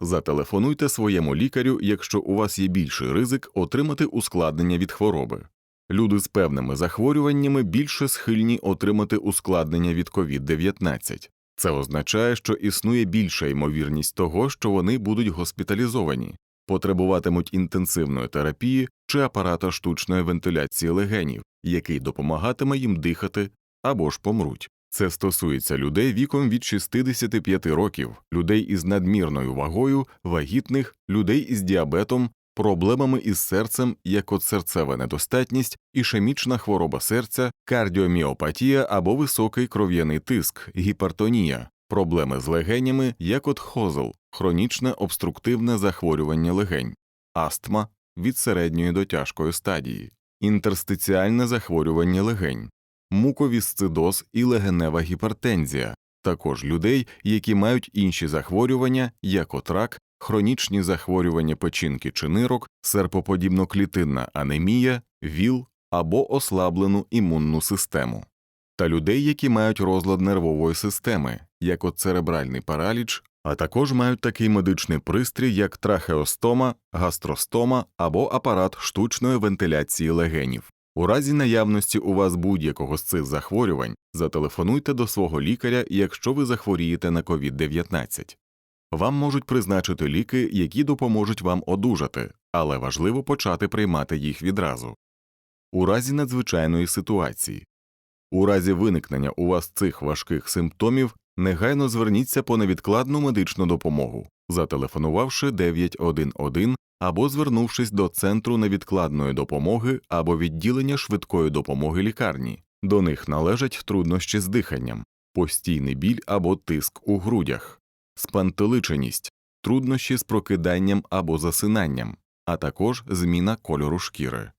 Зателефонуйте своєму лікарю, якщо у вас є більший ризик отримати ускладнення від хвороби. Люди з певними захворюваннями більше схильні отримати ускладнення від COVID-19. Це означає, що існує більша ймовірність того, що вони будуть госпіталізовані, потребуватимуть інтенсивної терапії чи апарата штучної вентиляції легенів, який допомагатиме їм дихати або ж помруть. Це стосується людей віком від 65 років, людей із надмірною вагою, вагітних, людей із діабетом, проблемами із серцем, як от серцева недостатність, ішемічна хвороба серця, кардіоміопатія або високий кров'яний тиск, гіпертонія, проблеми з легенями, як от хозл, хронічне обструктивне захворювання легень, астма від середньої до тяжкої стадії, інтерстиціальне захворювання легень, муковісцидоз і легенева гіпертензія, також людей, які мають інші захворювання, як от рак, хронічні захворювання печінки чи нирок, серпоподібноклітинна анемія, ВІЛ або ослаблену імунну систему, та людей, які мають розлад нервової системи, як от церебральний параліч, а також мають такий медичний пристрій, як трахеостома, гастростома або апарат штучної вентиляції легенів. У разі наявності у вас будь-якого з цих захворювань зателефонуйте до свого лікаря, якщо ви захворієте на COVID-19. Вам можуть призначити ліки, які допоможуть вам одужати, але важливо почати приймати їх відразу. У разі надзвичайної ситуації. У разі виникнення у вас цих важких симптомів негайно зверніться по невідкладну медичну допомогу, зателефонувавши 911 або звернувшись до Центру невідкладної допомоги або відділення швидкої допомоги лікарні. До них належать труднощі з диханням, постійний біль або тиск у грудях, спантеличеність, труднощі з прокиданням або засинанням, а також зміна кольору шкіри.